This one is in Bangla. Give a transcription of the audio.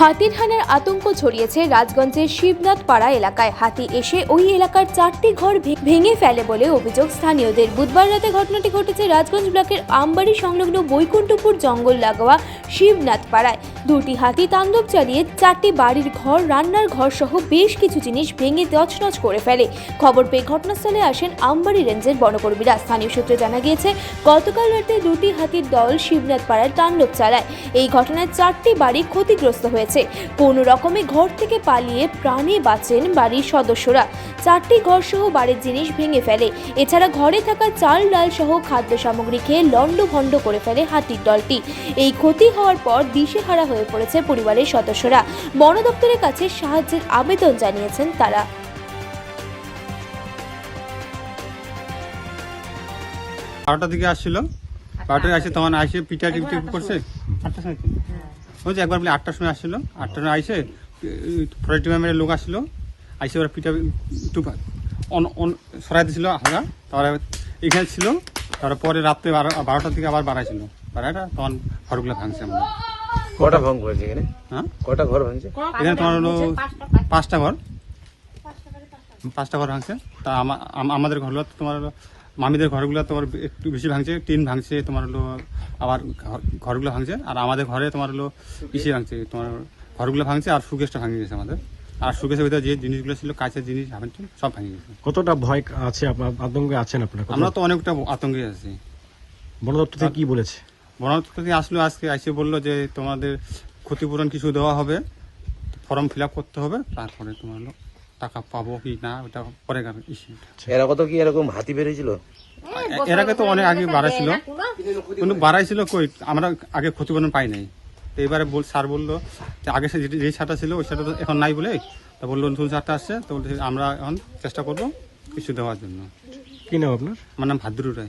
হাতির হানার আতঙ্ক ছড়িয়েছে রাজগঞ্জের শিবনাথ পাড়া এলাকায়। হাতি এসে ওই এলাকার চারটি ঘর ভেঙে ফেলে বলে অভিযোগ স্থানীয়দের। বুধবার রাতে ঘটনাটি ঘটেছে রাজগঞ্জ ব্লকের আমবাড়ি সংলগ্ন বৈকুণ্ঠপুর জঙ্গল লাগোয়া শিবনাথ পাড়ায় দুটি হাতি তাণ্ডব চালিয়ে চারটি বাড়ির ঘর, রান্নার ঘর সহ বেশ কিছু জিনিস ভেঙে তছনছ করে ফেলে। খবর পেয়ে ঘটনাস্থলে আসেন আমবাড়ি রেঞ্জের বনকর্মীরা। স্থানীয় সূত্রে জানা গিয়েছে, গতকাল রাতে দুটি হাতির দল শিবনাথ পাড়ায় তাণ্ডব চালায়। এই ঘটনায় চারটি বাড়ি ক্ষতিগ্রস্ত হয়েছে। কোনো রকমে ঘর থেকে পালিয়ে প্রাণে বাঁচেন বাড়ির সদস্যরা। চারটি ঘর সহ বাড়ির জিনিস ভেঙে ফেলে। এছাড়া ঘরে থাকা চাল ডাল সহ খাদ্য সামগ্রী খেয়ে লণ্ডভণ্ড করে ফেলে হাতির দলটি। এই ক্ষতি হওয়ার পর দিশেহারা হয়ে পড়েছে পরিবারের সদস্যরা। বন দপ্তরের কাছে সাহায্যের আবেদন জানিয়েছেন তারা। বারোটার দিকে আসছিল। বারোটায় আসে তখন আসে পিঠা টিপি করছে? বলছে একবার বলে আটটার সময় আসছিল আটটার সময় আইসে ফরেস্ট ডিপার্টমেন্টের লোক আসলো। আইসে ওরা পিঠা একটু অন- অন- সরাই দিয়েছিল হালকা। তারপরে এখানে ছিল তারপরে পরে রাত্রে বারো বারোটার দিকে আবার বাড়াইছিল। বাড়াইটা তখন ঘরগুলো ভাঙছে আমাদের। কটা ভঙ্গ হয়েছে এখানে? হ্যাঁ? কটা ঘর ভাঙছে? এখানে তোমার হলো পাঁচটা ঘর পাঁচটা ঘর। ভাঙছে। তা আমাদের ঘরগুলো তো তোমার হলো মামিদের ঘরগুলো তোমার একটু বেশি ভাঙছে টিন ভাঙছে তোমার হলো আবার ঘর- ঘরগুলো ভাঙছে আর আমাদের ঘরে তোমার হলো ইসে ভাঙছে তোমার ঘরগুলো ভাঙছে আর সুকেশটা ভাঙে গেছে আমাদের। আর সুকেশের ভিতরে যে জিনিসগুলো ছিল কাঁচের জিনিস সব ভাঙে গেছে। কতটা ভয় আছে আপনার আতঙ্কে আছেন আপনারা? আমরা তো অনেকটা আতঙ্কে আছি। বন দপ্তর থেকে কি বলেছে? বনদপ্তর থেকে আসলো আজকে এসে বলল যে তোমাদের ক্ষতিপূরণ কিছু দেওয়া হবে ফর্ম ফিল আপ করতে হবে তারপরে তোমার হলো টাকা পাবো কি না ওটা পরে ইস্যু এরা কত কি এরকম হাতি বেরিয়েছিল? এর আগে তো অনেক আগে বাড়াইছিল। কিন্তু বাড়াইছিল কই? আমরা আগে ক্ষতিপূরণ পাই নাই। তো এবারে বল স্যার বলল যে আগে সে যে- সারটা ছিল ওই সারটা তো এখন নাই বলে তা বলল নতুন সারটা আসছে তো বলছে আমরা এখন চেষ্টা করব কিছু দেওয়ার জন্য। কি নাম আপনার? আমার নাম ভাদ্রু রায়।